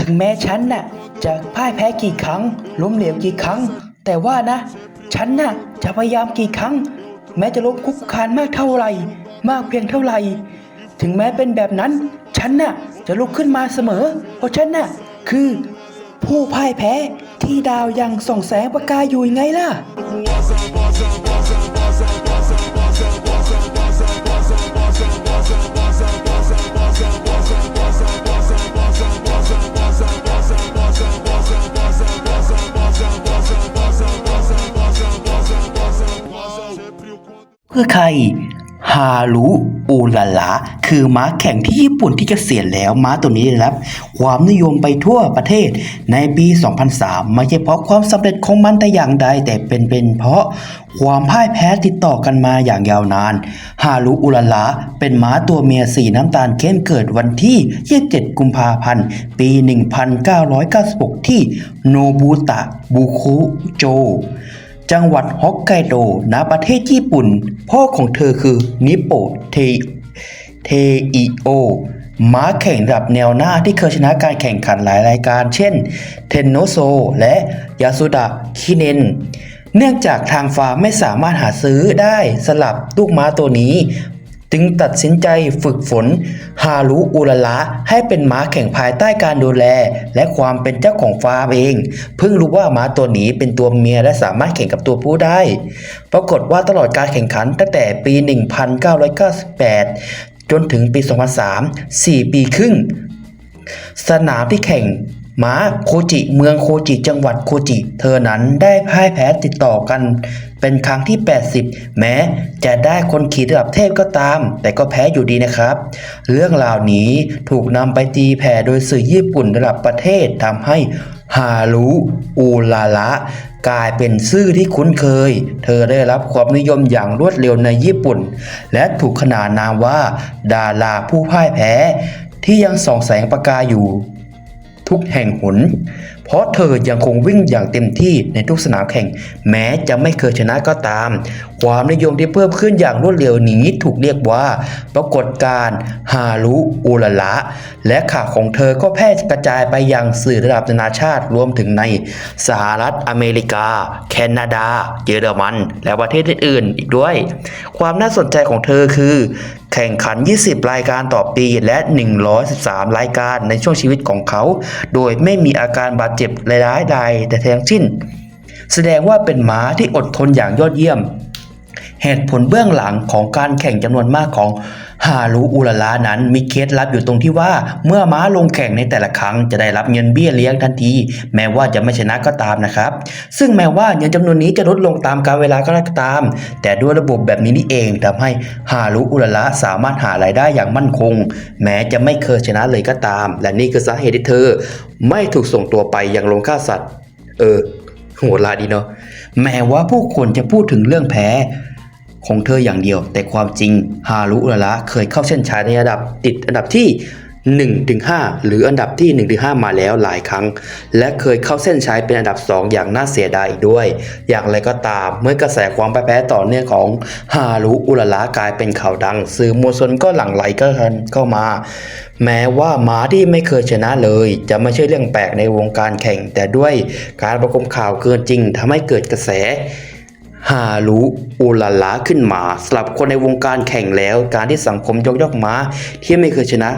ถึงแม้ฉันน่ะจะพ่ายแพ้กี่ครั้ง ล้มเหลวกี่ครั้ง แต่ว่านะ ฉันน่ะจะพยายามกี่ครั้ง แม้จะล้มคุกคานมากเท่าไหร่ มากเพียงเท่าไหร่ ถึงแม้เป็นแบบนั้น ฉันน่ะจะลุกขึ้นมาเสมอ เพราะฉันน่ะคือ ผู้พ่ายแพ้ที่ดาวยังส่องแสงประกายอยู่ไงล่ะ คือใคร ฮารุอูลาลาคือม้าแข่งที่ญี่ปุ่นที่เกษียณแล้วม้าตัวนี้ได้รับ ความนิยมไปทั่วประเทศในปี 2003 ไม่ใช่เพราะความสำเร็จของมันแต่อย่างใด แต่เป็นเป็นเพราะความพ่ายแพ้ติดต่อกันมาอย่างยาวนาน ฮารุอูลาลาเป็นม้าตัวเมียสีน้ำตาลเข้มเกิดวันที่ 27 กุมภาพันธ์ ปี 1996 ที่โนบุตะบุคุโจ จังหวัดฮอกไกโดณประเทศญี่ปุ่น พ่อของเธอคือนิโปเทเทอิโอม้าแข่งระดับแนวหน้าที่เคยชนะการแข่งขันหลายรายการ เช่น เทนโนโซ และยาสุดะคิเนน เนื่องจากทางฟาร์มไม่สามารถหาซื้อได้สลับลูกม้าตัวนี้ จึงตัดสินใจฝึกฝน ฮารุอุลละให้เป็นม้าแข่งภายใต้การดูแล และความเป็นเจ้าของฟาร์มเอง เพิ่งรู้ว่าม้าตัวนี้เป็นตัวเมียและสามารถแข่งกับตัวผู้ได้ ปรากฏว่าตลอดการแข่งขันตั้งแต่ปี 1998 จนถึงปี 2003 4 ปีครึ่ง สนามที่แข่ง ม้าโคจิเมืองโคจิจังหวัดโคจิ เธอนั้นได้พ่ายแพ้ติดต่อกัน เป็นครั้งที่ 80 แม้จะได้คนขี่ระดับเทพก็ตาม แต่ก็แพ้อยู่ดีนะครับ เรื่องราวนี้ถูกนำไปตีแผ่โดยสื่อญี่ปุ่นระดับประเทศทำให้ฮารุอูลาละกลายเป็นชื่อที่คุ้นเคย เธอได้รับความนิยมอย่างรวดเร็วในญี่ปุ่น และถูกขนานนามว่า ดาราผู้พ่ายแพ้ ที่ยังส่องแสงประกายอยู่ ทุกแห่งหน เพราะเธอยังคงวิ่งอย่างเต็มที่ในทุกสนามแข่ง แม้จะไม่เคยชนะก็ตาม ความนิยมที่เพิ่มขึ้นอย่างรวดเร็วนี้ถูกเรียกว่า ปรากฏการณ์ฮารุอุลละ และข่าวของเธอก็แพร่กระจายไปยังสื่อระดับนานาชาติรวมถึงในสหรัฐอเมริกา แคนาดา เยอรมัน และประเทศอื่นๆอีกด้วย ความน่าสนใจของเธอคือ แข่งขัน 20 รายการต่อปีและ 113 รายการในช่วงชีวิตของเขา โดยไม่มีอาการบาดเจ็บร้ายๆใดแต่ทั้งสิ้น แสดงว่าเป็นม้าที่อดทนอย่างยอดเยี่ยม เหตุผลเบื้องหลังของการแข่งจำนวนมากของ ฮารุอุลลานั้นมีเคล็ดลับอยู่ตรงที่ว่าเมื่อม้าลงแข่งในแต่ละครั้งจะได้รับเงินเบี้ยเลี้ยงทันที แม้ว่าจะไม่ชนะก็ตามนะครับ ซึ่งแม้ว่าเงินจำนวนนี้จะลดลงตามกาลเวลาก็ตาม แต่ด้วยระบบแบบนี้นี่เองทำให้ฮารุอุลละสามารถหารายได้อย่างมั่นคง แม้จะไม่เคยชนะเลยก็ตาม และนี่คือสาเหตุที่เธอ ไม่ถูกส่งตัวไปยังโรงฆ่าสัตว์ เออโหดร้ายดีเนาะแม้ว่าผู้คนจะพูดถึงเรื่องแพ้ ของเธออย่างเดียว แต่ความจริงฮารุอุระละเคยเข้าเส้นชัยในอันดับติดอันดับที่1ถึง5หรืออันดับที่1ถึง5มาแล้วหลายครั้ง และเคยเข้าเส้นชัยเป็นอันดับ 2 อย่างน่าเสียดายอีกด้วย อย่างไรก็ตาม เมื่อกระแสความแพ้ต่อเนื่องของฮารุอุระละกลายเป็นข่าวดัง สื่อมวลชนก็หลั่งไหลก็เข้ามา แม้ว่าม้าที่ไม่เคยชนะเลย จะไม่ใช่เรื่องแปลกในวงการแข่ง แต่ด้วยการประกมข่าวเกินจริงทำให้เกิดกระแส ฮารุอุลาลาขึ้นมาสำหรับคนในวงการแข่งแล้ว การที่สังคมยกย่องม้า ที่ไม่เคยชนะ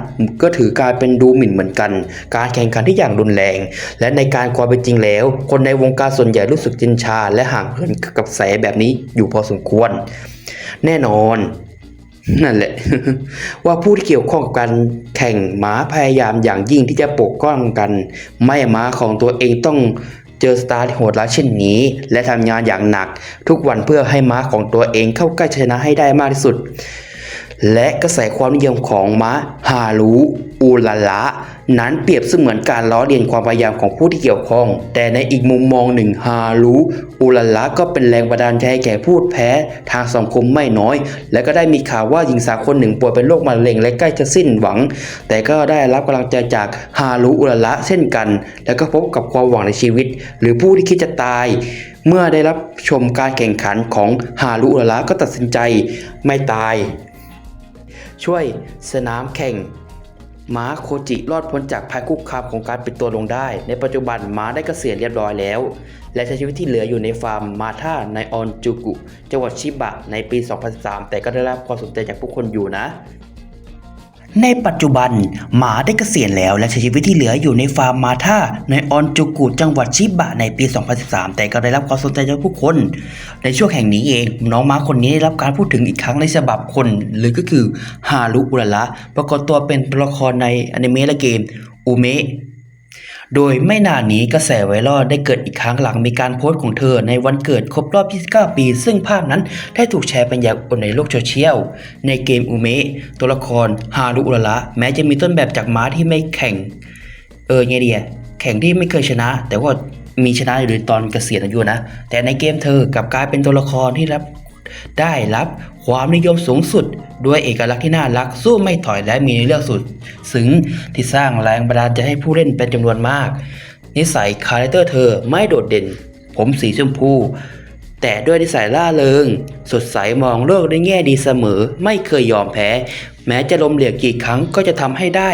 ก็ถือกลารเป็นดูหมิ่นเหมือนกัน การแข่งขันที่อย่างรุนแรง และในการความเป็นจริงแล้ว คนในวงการส่วนใหญ่รู้สึกจินชา และห่างเหินกับแสแบบนี้อยู่พอสมควร แน่นอนนั่นแหละ ว่าผู้ที่เกี่ยวข้องกับการแข่งม้าพยายามอย่างยิ่งที่จะปกป้องกัน ไม่ม้าของตัวเองต้อง เจอสตาร์ที่โหดร้ายเช่นนี้ และทำงานอย่างหนัก ทุกวันเพื่อให้ม้าของตัวเองเข้าใกล้ชนะให้ได้มากที่สุด และกระแสความนิยมของม้าฮารุอูลาละ นั้นเปรียบเสมือนการล้อเลียนความพยายามของผู้ที่เกี่ยวข้อง แต่ในอีกมุมมองหนึ่งฮารุอูลาละก็เป็นแรงบันดาลใจให้แก่ผู้แพ้ทางสังคมไม่น้อย และก็ได้มีข่าวว่าหญิงสาวคนหนึ่งป่วยเป็นโรคมะเร็งและใกล้จะสิ้นหวัง แต่ก็ได้รับกำลังใจจากฮารุอุลาละเช่นกัน แล้วก็พบกับความหวังในชีวิต หรือผู้ที่คิดจะตาย เมื่อได้รับชมการแข่งขันของฮารุอุลาละก็ตัดสินใจไม่ตาย ช่วยสนามแข่งม้าโคจิรอดพ้นจากภัยคุกคามของการปิดตัวลงได้ ในปัจจุบันม้าได้เกษียณเรียบร้อยแล้ว และใช้ชีวิตที่เหลืออยู่ในฟาร์มมาท่าในออนจูกุ จังหวัดชิบะในปี 2013 แต่ก็ได้รับความสนใจจากผู้คนอยู่นะ ในปัจจุบันหมาได้เกษียณแล้วและใช้ชีวิตที่เหลืออยู่ในฟาร์มมาท่าในออนจูกุจังหวัดชิบะในปี 2013 แต่ก็ได้รับความสนใจจากผู้คน ในช่วงแห่งนี้เอง น้องม้าคนนี้ได้รับการพูดถึงอีกครั้งในฉบับคน หรือก็คือฮารุอุระละปรากฏตัวเป็นตัวละครในอนิเมะและเกมอุเมะ โดยไม่นานนี้กระแสไวรัลได้เกิดอีกครั้งหลังมีการโพสต์ของเธอในวันเกิดครบรอบ 29 ปี ซึ่งภาพนั้นได้ถูกแชร์ไปอย่างบนในโลกโซเชียล ในเกมอุเมะตัวละครฮารุอุระละแม้จะมีต้นแบบจากม้าที่ไม่แข่ง เออไงเดียแข่งที่ไม่เคยชนะ แต่ว่ามีชนะอยู่ตอนเกษียณอายุนะ แต่ในเกมเธอกลับกลายเป็นตัวละครที่รับได้รับความนิยมสูงสุด ด้วยเอกลักษณ์ที่น่ารักสู้ไม่ถอยและมีเรื่องสุดซึ้งที่สร้างแรงบันดาลใจให้ผู้เล่นเป็นจำนวนมาก นิสัยคาแรคเตอร์เธอไม่โดดเด่น ผมสีชมพู แต่ด้วยนิสัยล่าเริง สดใสมองโลกในแง่ดีเสมอ ไม่เคยยอมแพ้ แม้จะล้มเหลวกี่ครั้งก็จะทำให้ได้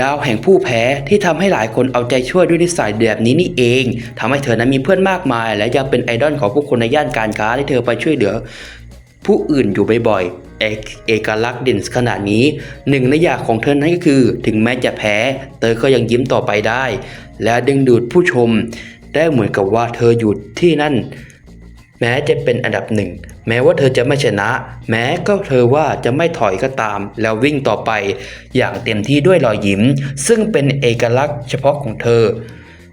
ดาวแห่งผู้แพ้ที่ทำให้หลายคนเอาใจช่วยด้วยนิสัยแบบนี้นี่เองทำให้เธอนั้นมีเพื่อนมากมาย และยังเป็นไอดอลของผู้คนในย่านการค้าที่เธอไปช่วยเหลือผู้อื่นอยู่บ่อยๆ เอกเอกลักษณ์เด่นขนาดนี้หนึ่งในอยางของเธอนั้นก็คือ ถึงแม้จะแพ้ เธอก็ยังยิ้มต่อไปได้ และดึงดูดผู้ชม ได้เหมือนกับว่าเธออยู่ที่นั่น แม้จะเป็นอันดับหนึ่ง แม้ว่าเธอจะไม่ชนะ แม้ก็เธอว่าจะไม่ถอยก็ตาม แล้ววิ่งต่อไป อย่างเต็มที่ด้วยรอยยิ้ม ซึ่งเป็นเอกลักษณ์เฉพาะของเธอ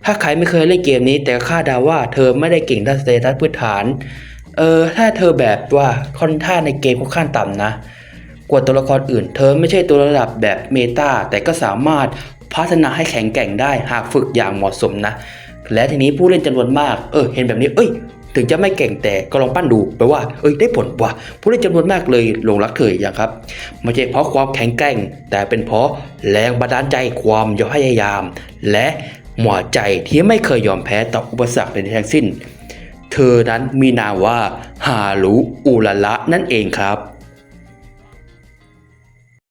ถ้าใครไม่เคยเล่นเกมนี้แต่คาดเดาว่าเธอไม่ได้เก่งด้านสเตตัสพื้นฐาน เออถ้าเธอแบบว่าค่อนข้างในเกมค่อนข้างต่ำนะ กว่าตัวละครอื่น เธอไม่ใช่ตัวระดับแบบเมตาแต่ก็สามารถพัฒนาให้แข็งแกร่งได้หากฝึกอย่างเหมาะสมนะ และทีนี้ผู้เล่นจำนวนมาก เออ เห็นแบบนี้ เอ้ย ถึงจะไม่เก่งแต่ก็ลองปั้นดูแปลว่า เอ้ย ได้ผลว่ะ ผู้เล่นจำนวนมากเลยหลงรักเธออย่างครับ ไม่ใช่เพราะความแข็งแกร่ง แต่เป็นเพราะแรงบันดาลใจความพยายาม และหมวใจที่ไม่เคยยอมแพ้ต่ออุปสรรคใดทั้งสิ้น เธอนั้นมีนามว่าฮารุอุลละนั่นเองครับ